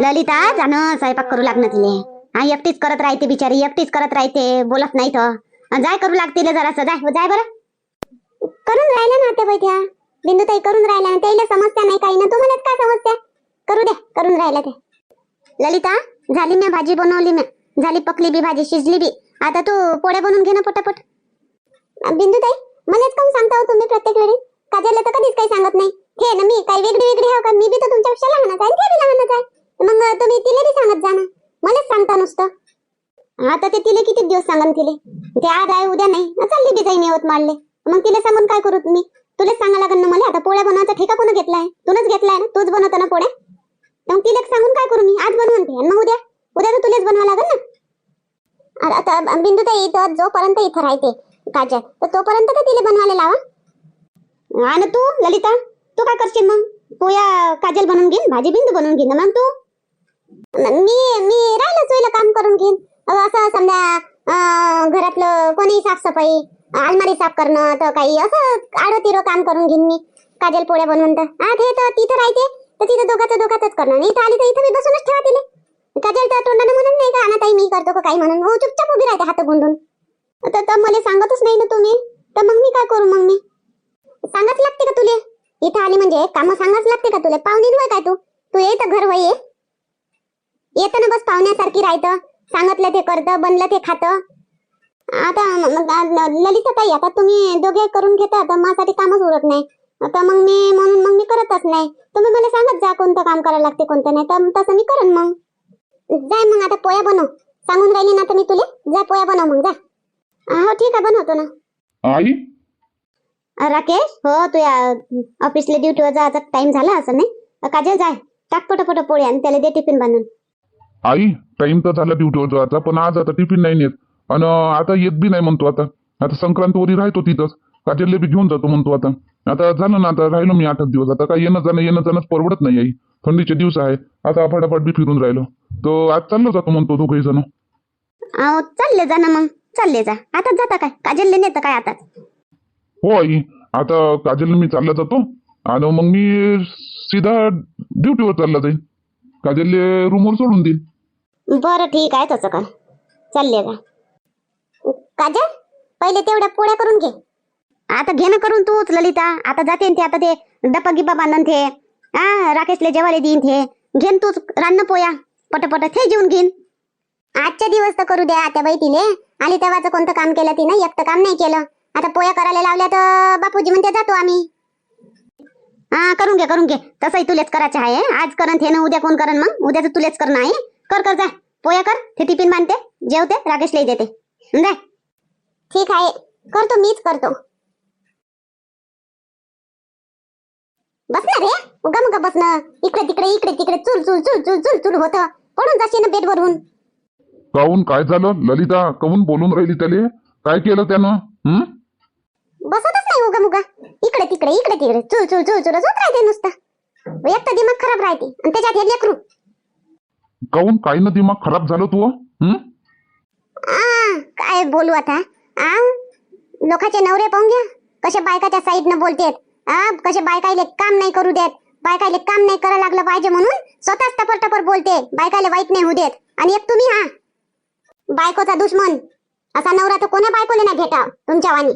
ललिता जाणं स्वयंपाक करू लागणं तिले. हा एकटीच करत राहते बिचारी एकटीच करत राहते बोलत नाही तर जाय करू लागते जरासं जाय जाय बरं. करून राहिल्या ना त्या बिंदू ताई करून राहिल्या ना त्याला समस्या नाही काही. ना तुम्हालाच काय समस्या? करू दे करून राहिल्या ते. ललिता झाली मी भाजी बनवली मी झाली पकली बी भाजी शिजली बी. आता तू पोळ्या बनवून घे ना पटापट. बिंदुताई मलाच काऊन सांगता हो तुम्ही प्रत्येक वेळी? काजलला तर कधीच काही सांगत नाही. हे ना मी काही वेगळी वेगळी हो का? मी बी तर तुमच्यापेक्षा लहानच आहे आणि ते बी लहानच आहे. मग तुम्ही तिला बी सांगत जा ना. मलाच सांगता नुसतं. आता ते तिले किती दिवस सांगन तिले? ते आज आहे उद्या नाही. चालली बी जाईन येवत मारले. मग तिला सांगून काय करू तुम्ही तुलाच सांगा लागेल ना मला. आता पोळ्या बनवायचा ठेका कोण घेतलाय तूनच घेतलाय ना? तूच बनवतो ना पोळ्या? मग तिला सांगून काय करू मी? आज बनवून ते मग उद्या? उद्या तर तुलाच बनवा लागेल ना. आता बिंदू ताई इथं जोपर्यंत इथं राहते काजल. तर तोपर्यंत का तिला बनवायला लावा. आणि तू ललिता? तू काय करशील मग? पोया काजल बनवून घेईन भाजी बिंदू बनवून घेईन मग तू? मी मी राहिलं चोईला काम करून घेईन. अहो, असं समजा घरातलं कोणी साफसफाई अलमारी साफ करणं तर काही असं आडो तिरो काम करून घेईन मी. काजल पोळ्या बनवून तर. हा ते तर तिथं राहते. तर तिथं दोघाचं दोघातच करणार इथं आली तर इथं मी बसूनच ठेवा तिले. काजल तर तोंडानं म्हणून नाही का आणा मी करतो का काही म्हणून? हो चुपचाप उभी राहते हात गुंडून. तर मला सांगतच नाही ना तुम्ही. तर मग मी काय करू मग मी? सांगत लागते का तुले? इथं आली म्हणजे काम सांगाच लागते का तुला? पाहुणे होय काय तू. तू ये तर घर वय येत ना बस पाहुण्यासारखी राहतं सांगितलं ते करतं बनलं ते खातं. आता ललित काही ललिता ताई आता तुम्ही दोघे करून घेता तर माझ्यासाठी कामच उरत नाही. आता मग मी म्हणून मग मी करतच नाही. तुम्ही मला सांगत जा कोणतं काम करायला लागते कोणतं नाही. तर तसं मी करेन मग. जाय मग आता पोया बनव. सांगून राहिली ना तर मी तुले. जा पोया बनव मग जा. हो ठीक आहे बनवतो ना. आई? राकेश? हो तू या ऑफिसला ड्युटीवर जायचा टाइम झाला असं नाही? काजल जाय. टाक पटपट पोळी आणि त्याला दे टिफिन बांधून आई टाइम तर झाला ड्युटीवर जायचा पण आज आता टिफिन नाही नेत. आणि आता येत बी नाही म्हणतो आता. आता संक्रांतवरी राहतो तिथंच. काजलले बी घेऊन जातो म्हणतो आता. आता झालं ना आता राहिलो मी आठ दिवस. आता काय येणं जाणं येणं जाणंच परवडत नाही आई. थंडीचे दिवस आहे. आता फटाफट बी फिरून राहिलो. तो आज चाललो जातो म्हणतो दोघही जण. अहो चालले जा ना मग. चालले जा. आता जाता काय? काजलले नेतं काय आता हो आई. आता काजल मी चालला जातो. आणि मग मी सीधा ड्युटीवर चालला जाईल काजल रूमवर सोडून देईन. बरं ठीक आहे तसं का चालले जा. काजल पहिले तेवढ्या पोळ्या करून घे. आता घे ना करून तूच ललिता. आता जाते ते आता ते डपा गिबा बांधन ते हा राकेशले जेवायला देईन ते घेन तूच रान्न पोया. पटपट ते जेवून घेईन. आजच्या दिवस तर करू द्या आता बाई तिले आली तेव्हाचं कोणतं काम केलं तिनं? एकटं काम नाही केलं. आता पोया करायला लावल्या तर बापूजी म्हणते जातो आम्ही. हा करून घे करून घे. तसंही तुलेच करायचं आहे. आज करन हे ना उद्या कोण करन मग? उद्याचं तुलेच करणं आहे. कर कर जा. पोया कर. ते टिफिन बांधते जेवते राकेशला देते. जाय ठीक आहे. करतो मीच करतो. बस ना रे? उगा मुगा बस ना इकडे तिकडे इकडे तिकडे. चुल चुल चुल चुल चुल चुल होत. पडून जाशील ना बेड वरून काहून काय झालं? ललिता काहून बोलून राहिली त्याले? काय केलं त्यानं? हम्म बसतच नाही उगा मुगा इकडे तिकडे इकडे तिकडे. चुल चुल चुल चुल होत राहते नुसतं. एक तर दिमाग खराब राहते. आणि त्याच्यात हे लेकरू. काहून काय ना दिमाग खराब झालं तू हं? आ, काय बोलू आता? आ? लोकांचे नवरे पाहून घ्या. कशा बायकाच्या साईडनं बोलतेत. आ कसे बायकायले काम नाही करू देत. बायकायले काम नाही करायला लागलं पाहिजे म्हणून स्वतःच टपर टपर बोलते. बायकायले वाईट नाही होऊ देत. आणि एक तुम्ही हा. बायकोचा दुश्मन. असा नवरा तर कोणा बायकोले नाही भेटा तुमच्या वाणी.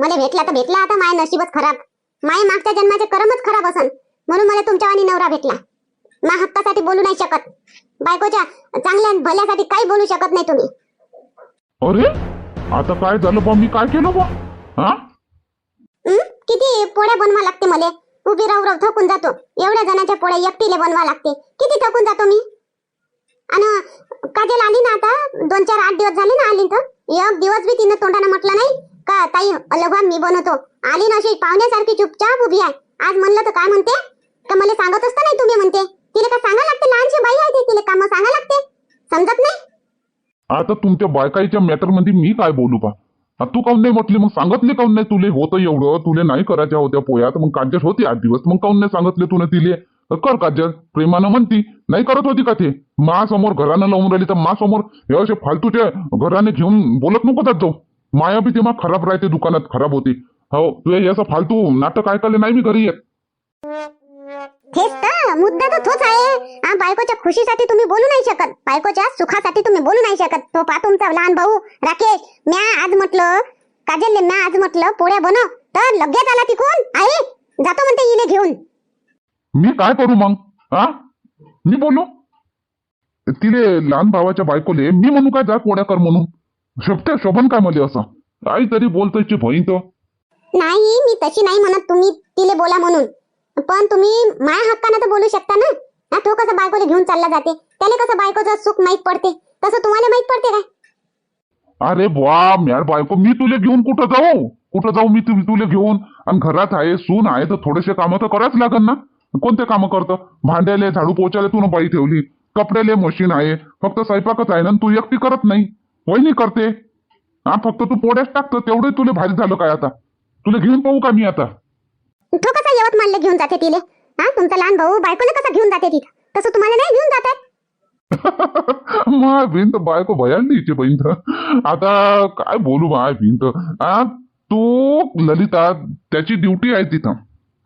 मला भेटला तर भेटला आता माय नशीबच खराब. माय मागच्या जन्माचे कर्मच खराब असन. म्हणून मला तुमच्या वाणी नवरा भेटला. मा हक्कासाठी बोलू नाही शकत. बायकोच्या चांगल्या भल्यासाठी काही बोलू शकत नाही तुम्ही. अरे आता काय झालं बा? मी काय केलं बा? हं? किती पोळ्या बनवा लागते मला. उभी राहू राहू थकून जातो. एवढ्या जणांच्या पोळ्या एकटीले बनवा लागते. किती थकून जातो मी? आणि काजल आली ना आता? दोन चार आठ दिवस झाले ना आली तर? एक दिवस बी तिनं तोंडानं म्हटलं नाही? का ताई लघवा मी बनवतो. आली ना अशी पाहुण्यासारखी चुपचाप उभी आहे. आज म्हणलं तर काय म्हणते? का मला सांगत असता नाही तुम्ही म्हणते? तिला का सांगा लागते? लहानशी बाई आहे ती तिला काम सांगा लागते. समजत नाही? आता तुमच्या बायकाईच्या मॅटरमध्ये मी काय बोलू पा तू काऊन नाही म्हटली? मग सांगितले काऊन नाही तुले? होतं एवढं. तुले नाही करायच्या होत्या पोयात मग काजल होती आठ दिवस. मग काऊन नाही सांगितले तुने तिले? कर काजल प्रेमानं म्हणती. नाही करत होती का ते? मा समोर घरानं लावून राहिली तर मा समोर हे असे फालतूच्या घराने घेऊन बोलत नको जात जाऊ. माया बी तेव्हा खराब राहते दुकानात खराब होती. हो तू असं फालतू नाटक ऐकायला नाही मी घरी येत. तेच तर मुद्दा तर तोच आहे. हा बायकोच्या खुशीसाठी तुम्ही बोलू नाही शकत. बायकोच्या सुखासाठी तुम्ही बोलू नाही शकत. तो पा तुमचा लहान भाऊ राकेश म्या आज म्हटलं काजलले म्या आज म्हटलं पोळ्या बनव. तर लगेच आला तिकून. आहे जातो म्हणते इले घेऊन. मी काय करू मग? हा मी बोलू? तिले लहान भावाच्या बायकोले मी म्हणू काय जा पोळ्या कर म्हणून? शोभते शोभन काय मध्ये असं? काहीतरी बोलतोय बहीण तर नाही मी तशी नाही म्हणत तुम्ही तिले बोला म्हणून. पण तुम्ही माया हक्कानं तर बोलू शकता ना? हा, तो कसं बायकोला घेऊन चालला जाते? त्याला कसं बायकोचं सुख माहीत पडते? तसं तुम्हाला माहीत पडते काय? अरे बुवा म्यार बायको मी तुले घेऊन कुठं जाऊ? कुठं जाऊ मी तु- तुले घेऊन? आणि घरात आहे सून आहे तर थोडेसे कामं तर करायच लागन ना? कोणते कामं करतं? भांड्याले झाडू पोचायला तू बाई ठेवली. कपड्याले मशीन आहे. फक्त स्वयंपाकच आहे ना तू एकटी करत नाही. वहिनी करते. हा फक्त तू पोड्याच टाकतं तेवढे तुले भारी झालं काय आता. तुला घेऊन पाहू का मी आता? तो कसा यवतमाळला घेऊन जाते तिले? हा तुमचा लहान भाऊ बायकोला कसा घेऊन जाते तिथं? तसं तुम्हाला नाही घेऊन जातात माय भिंत बायको भयालीची बहीण तर आता काय बोलू माय भिंत. आ तू ललिता त्याची ड्युटी आहे तिथं.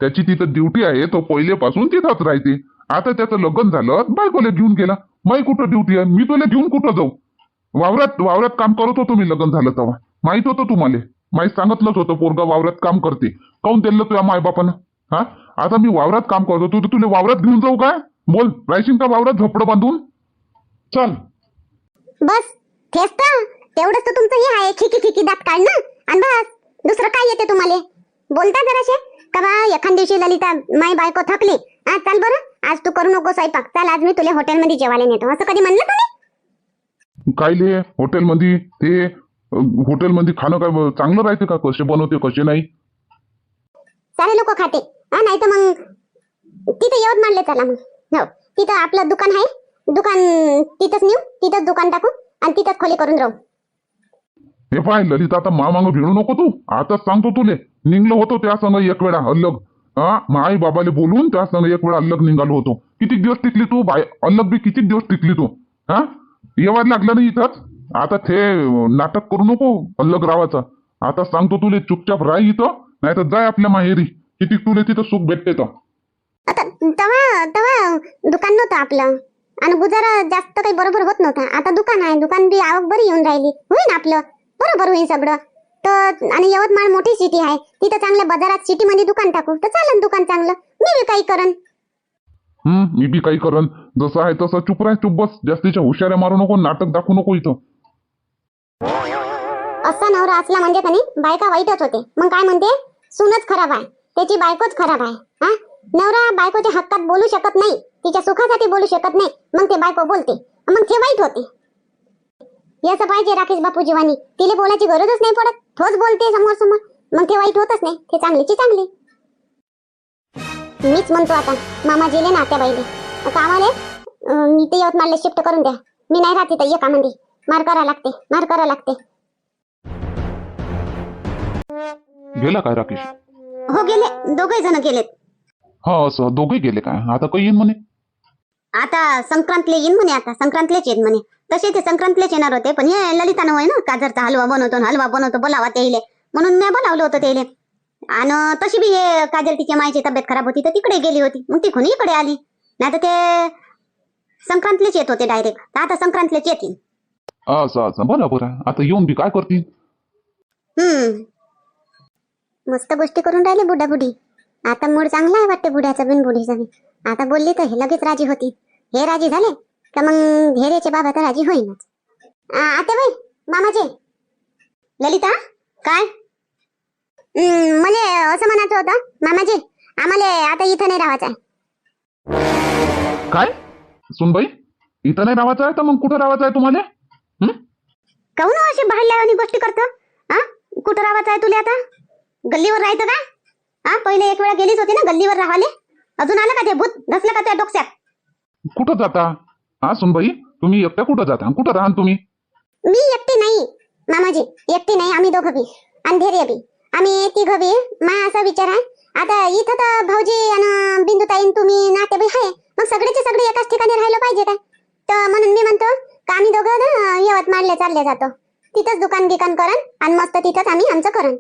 त्याची तिथं ड्युटी आहे तो पहिलेपासून तिथंच राहते. आता त्याचं लग्न झालं बायकोला घेऊन गेला. माई कुठं ड्युटी आहे? मी तुला घेऊन कुठं जाऊ? वावरात वावरात काम करत होतो मी लग्न झालं तेव्हा. माहीत होतं तुम्हाला. माहीत सांगितलंच होतं पोरगा वावरात काम करते. काऊन दिलं तुझ्या मायबापानं? हा? आता मी वावरात काम करतो तू तुला वावरात घेऊन जाऊ काय? बोल राहशील का वावरात झोपडं बांधून? चल. बस तेच तर. तेवढंच तर तुमचं हे आहे खिकी खिकी दात काढणं. आणि बस दुसरं काय येते तुम्हाला? बोलता जराशे? का बा एखाद दिवशी ललिता माय बायको थकली. आज चाल बरं. आज तू करू नको स्वयंपाक. चाल आज मी तुला हॉटेलमध्ये जेवायला नेतो. असं कधी म्हणलं तुम्ही? कायले हॉटेलमध्ये ते हॉटेलमध्ये खाणं काय चांगलं राहते का? कसे बनवते कसे नाही? सारे लोक खाते. हा नाही तर मग तिथं येऊन मांडले चला मग. हो तिथं आपलं दुकान आहे. दुकान तिथंच नेऊ तिथंच दुकान टाकू आणि तिथंच खोली करून राहू. हे पाय ललिता आता मा मागं भिडू नको तू. आताच सांगतो तुले. निघलो होतो त्या संग एक वेळा अल्लग हा माई बाबाले बोलून त्या संग एक वेळा अल्लग निघालो होतो. किती दिवस टिकली तू? बाय अल्लग बी किती दिवस टिकली तू? हा येवायला लागलं नाही इथंच? आता ते नाटक करू नको अल्लग रावाचं आता सांगतो तुले चुपचाप राह इथं नाही तर जाय आपल्या माहेरी. किती तुले तिथं सुख भेटते तर. आता तेव्हा तेव्हा दुकान नव्हतं आपलं. आणि गुजारा जास्त काही बरोबर होत नव्हता. आता दुकान आहे दुकान बी आवक बरी येऊन राहिली. होईन आपलं. बरोबर होईल सगळं. तर आणि यवतमाळ मोठी सिटी आहे. तिथं चांगल्या बाजारात सिटी मध्ये दुकान टाकू. तर चालन दुकान चांगलं. मी काही करन हम्म? मी बी काही करन. जसं आहे तसं चुप राह चुप बस. जास्तीच्या हुशाऱ्या मारू नको नाटक दाखवू नको इथं. असा नवरा असला म्हणजे का बायका वाईटच होते. मग काय म्हणते? सूनच खराब आहे. त्याची बायकोच खराब आहे. हा? नवरा बायकोच्या हक्कात बोलू शकत नाही. तिच्या सुखासाठी बोलू शकत नाही. मग ते बायको बोलते. मग ते वाईट होते. याचं पाहिजे राकेश बापू जीवानी तिला बोलायची गरजच नाही पडत. तोच बोलते समोर समोर मग ते वाईट होतच नाही. ते चांगलीची चांगली. मीच म्हणतो आता मामा गेले ना त्या बाईले कामाले मी ते यवतमाळला शिफ्ट करून द्या. मी नाही राहते तर एकामध्ये मार करा लागते मार करा लागते. गेला काय राकेश? हो गेले. दोघे जण गेलेत. हा असं दोघे गेले काय? आता काही येईन म्हणे? आता संक्रांतले येईन म्हणे आता. संक्रांतलेच येईन म्हणे. तसे ते संक्रांतलेच येणार होते पण हे ललितानं होय ना काजरचा हलवा बनवतो न हलवा बनवतो बोलावा त्याइले म्हणून मी बोलावलं होतं त्याइले आणि तशी बी हे काजल तिच्या मायची तब्येत खराब होती तर तिकडे गेली होती. मग तिकडून इकडे आली. नाही तर ते संक्रांतलेच येत होते डायरेक्ट आता संक्रांतलेच येतील. असं असं. आता येऊन बी काय करतील? हम्म. मस्त गोष्टी करून राहिले बुड्या बुडी आता मूड चांगला आहे वाटते बुड्याचा बिन बुडीचा बी. आता बोलली तर हे लगेच राजी होती. हे राजी झाले का मग धेरेचे बाबा तर राजी होईनच. आता बाई मामाचे ललिता काय? मले असं म्हणायचं होतं मामाजी आम्हाला आता इथं नाही राहायचं आहे. काय? सुनबाई इथं नाही राहायचं आहे तर मग कुठं राहायचं आहे तुम्हाला? हं? काहून अशी भाडल्यावानी गोष्टी करतो? हा कुठं राहायचं आहे तुला आता? गल्लीवर राहायचं का हा पहिले एक वेळा गेलीच होती ना गल्लीवर राहाले अजून आलं का ते भूत? धसलं का त्या डोक्यात? कुठं जाता? हा सुनबाई तुम्ही एकट्या कुठं जाता? कुठं राहाल तुम्ही? मी एकटी नाही मामाजी एकटी नाही आम्ही दोघं बी धैर्य बी. आम्ही तिघं बी मा असा विचार आहे. आता इथं तर भाऊजी आणि बिंदुताईन तुम्ही नाते बी आहे. मग सगळेचे सगळे एकाच ठिकाणी राहिलं पाहिजे काय? तर म्हणून मी म्हणतो का आम्ही दोघं ना यवतमाळले चालले जातो. तिथंच दुकान गिकान करन आणि मस्त तिथंच आम्ही आमचं करन.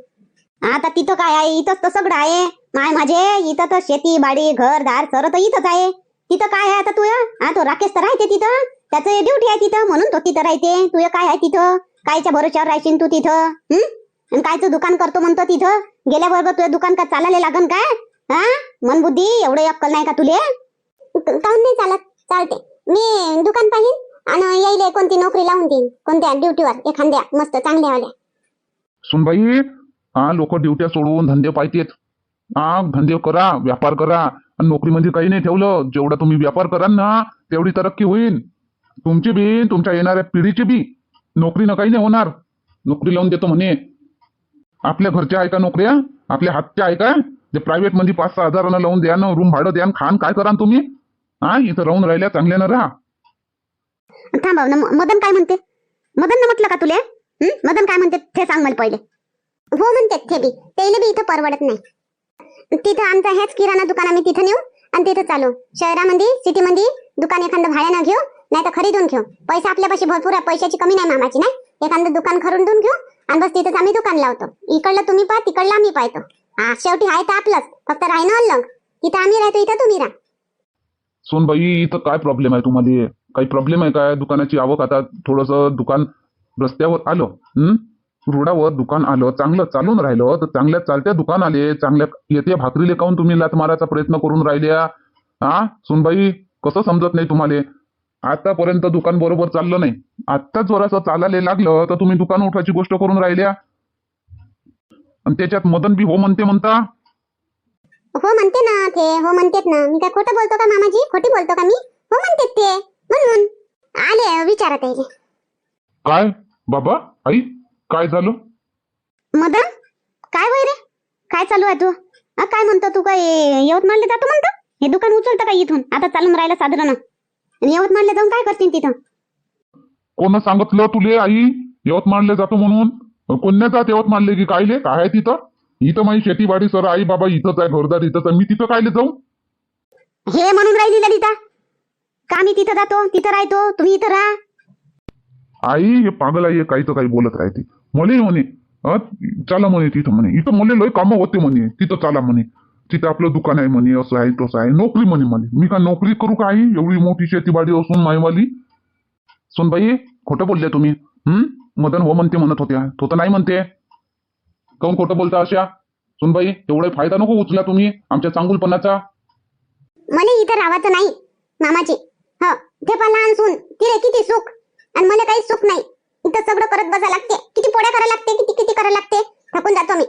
आता तिथं काय आहे? इथंच तर सगळं आहे. माय माझे इथं तर शेती बाडी घर दार सर तर इथंच आहे. तिथं काय आहे आता तू हा तो राकेश तर राहते तिथं. त्याचं ड्युटी आहे तिथं म्हणून तो तिथं राहते. तुय काय आहे तिथं? कायच्या भरोश्यावर राहशील तू तिथं? हम्म आणि कायचं दुकान करतो म्हणतो तिथं? गेल्याबरोबर तुझं दुकान का चालायला लागन काय? हा? मन बुद्धी एवढे अक्कल नाही का तुले? काहून नाही चालत? चालते. मी दुकान पाहिन आणि येईल कोणती नोकरी लावून देईन. कोणत्या ड्युटीवर? एखाद्या मस्त चांगल्यावाल्या. सुनबाई हा लोक ड्युट्या सोडून धंदे पाहिजेत हा धंदे करा व्यापार करा. आणि नोकरीमध्ये काही नाही ठेवलं. जेवढा तुम्ही व्यापार कराल ना तेवढी तरक्की होईल तुमची बी तुमच्या येणाऱ्या पिढीची बी. नोकरी न काही नाही होणार. नोकरी लावून देतो म्हणे. आपल्या घरच्या आहे का नोकऱ्या आपल्या हातच्या आहे का जे प्रायव्हेटमध्ये पाच सहा हजारांना लावून द्या ना रूम भाडं द्या खान काय करा तुम्ही? हा इथं राहून राहिल्या चांगल्यानं राहा. थांबव ना मदन काय म्हणते? मदन ना म्हटलं का तुले? हं? मदन काय म्हणते? ते सांग मला पहिले. हो म्हणते ते बी. त्याला बी इथं परवडत नाही. तिथं आमचा हेच किराणा दुकान आम्ही तिथं नेऊ आणि तिथं चालू. शहरामध्ये सिटीमध्ये दुकान एखादं भाड्यानं घेऊ नाही तर खरीदून घेऊ. पैसा आपल्यापाशी भरपूर आहे पैशाची कमी नाही मामाची नाही? एखादं दुकान खरीदून घेऊ आणि बस तिथेच आम्ही दुकान लावतो. इकडलं तुम्ही पहा तिकडलं आम्ही पाहतो. हा शेवटी आहे तर आपलंच. फक्त राहणं अल्लंग. तिथं आम्ही राहतो इथं तुम्ही राहा. सोनबाई इथं काय प्रॉब्लेम आहे तुम्हाला? काही प्रॉब्लेम आहे काय? दुकानाची आवक आता थोडस दुकान रस्त्यावर आलं हम्म रोडावर दुकान आलं चांगलं चालून राहिलं. तर चांगल्या चालत्या दुकान आले चांगल्या येते भाकरीले काऊन तुम्ही लात मारायचा प्रयत्न करून राहिल्या. हा सोनबाई कसं समजत नाही तुम्हाला? आतापर्यंत दुकान बरोबर चाललं नाही. आत्ता जरासं चालायला लागलं तर तुम्ही दुकान उठायची गोष्ट करून राहिल्या. आणि त्याच्यात मदन बी हो म्हणते म्हणता. हो म्हणते ना ते हो म्हणतेत ना. मी काय खोटं बोलतो का मामाजी? खोटी बोलतो का मी? हो म्हणतेत ते. म्हणून आले विचारत आहे काय? बाबा आई काय झालं? मदन? काय होय रे? काय चालू आहे तू? काय म्हणतो तू? काय यवतमाळला जातो म्हणतो? हे दुकान उचलतं का इथून? आता चालून राहिलं साधारण यवतमाळला जाऊन काय करतील तिथं? कोण सांगितलं तुले आई? यवतमाळले जातो म्हणून. कोण्या जात यवतमाळले की कायले? काय आहे तिथं? इथं माझी शेतीवाडी सर आई बाबा इथंच आहे घरदार इथंच आहे. मी तिथं कायले जाऊ? हे म्हणून राहिली ललिता. का मी तिथं जातो? तिथं राहतो? तुम्ही इथं राहा. आई हे पागल आई काही तर काही बोलत राहते. मले म्हणे चला म्हणे तिथं म्हणे. इथं मला लय कामं होते म्हणे. तिथं चला म्हणे. तिथं आपलं दुकान आहे म्हणे असं आहे तसं आहे. नोकरी म्हणे म्हणे मी का नोकरी करू का आई? एवढी मोठी शेतीबाडी असून मायवाली सोनबाई खोटं बोलले तुम्ही. हम्म मदन हो म्हणते म्हणत होत्या. तो तर नाही म्हणते. काऊन खोटं बोलता अशा? सुनबाई एवढा फायदा नको उचला तुम्ही आमच्या चांगुलपणाचा. मला इथं राहायचं नाही मामाची हो ते पण लहान सून. तिला किती सुख. आणि मला काही सुख नाही. इथं सगळं करत बसा लागते. किती पोड्या करायला लागते किती किती करायला लागते. थकून जातो मी.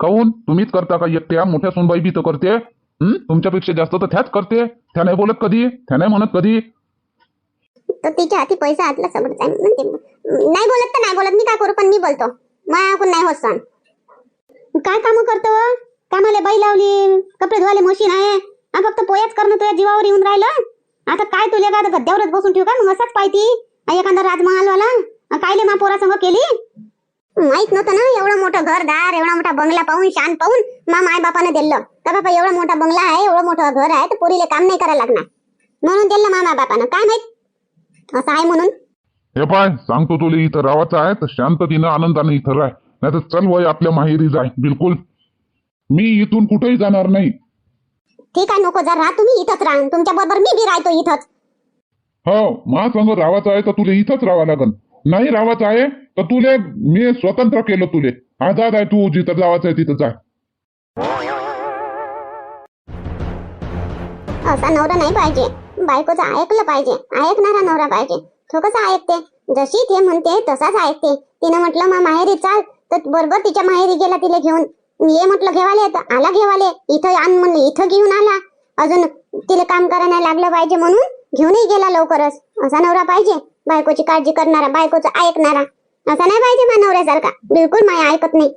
काऊन? तुम्हीच करता का एकट्या? मोठ्या सोनबाई बी तर करते. हं? तुमच्यापेक्षा जास्त तर त्याच करते. त्या नाही बोलत कधी. त्या नाही म्हणत कधी. तर तिच्या हाती पैसा हातला सगळं आहे म्हणते नाही बोलत तर नाही बोलत. मी काय करू? पण मी बोलतो. नाही होत सण काय काम करतो व? कामाला बाई लावली. कपडे धुवाले मशीन आहे. हा फक्त पोयाच करणं तुझ्या जीवावर येऊन राहिलं? आता काय तुला? का आता गद्द्यावरच बसून ठेवू का? मग असाच पाहिती एखादा राजमहालवाला. अं, कायले मा पोरासंग केली? माहीत नव्हतं ना एवढं मोठं घरदार एवढा मोठा बंगला पाहून शान पाहून मा माय बापानं दिलं. का बाबा एवढा मोठा बंगला आहे एवढं मोठं घर आहे तर पोरीले काम नाही करायला लागणार. म्हणून दिलं मामा बापानं. काय माहीत? असं आहे म्हणून. हे पाय सांगतो तुला इथं राहायचं आहे तर शांततेनं आनंदानं इथं राह. नाही तर चल वय आपल्या माहेरी जाय बिलकुल. मी इथून कुठेही जाणार नाही. ठीक आहे नको जर राहा तुम्ही इथंच राहा. तुमच्या बरोबर मी बी राहतो इथंच. हो मा संग राहायचं आहे तर तुला इथंच राहावं लागन. नाही राहायचं आहे तर तुले मी स्वतंत्र केलं तुले. आजाद आहे तू जिथं जावायचं आहे तिथं जाय असा नवरा नाही पाहिजे. बायकोचं ऐकलं पाहिजे. ऐकणारा नवरा पाहिजे. तो कसा ऐकते? जशी ते म्हणते तसाच ऐकते. तिनं म्हटलं मा माहेरी चाल. तर बरोबर तिच्या माहेरी गेला तिला घेऊन. ये म्हटलं घेवाले तर आला घेवाले. इथं आण म्हणलं इथं घेऊन आला. अजून तिला काम करायला लागलं पाहिजे म्हणून घेऊनही गेला लवकरच. असा नवरा पाहिजे. बायकोची काळजी करणारा बायकोचं ऐकणारा. असा नाही पाहिजे मा नवऱ्यासारखा बिलकुल माया ऐकत नाही.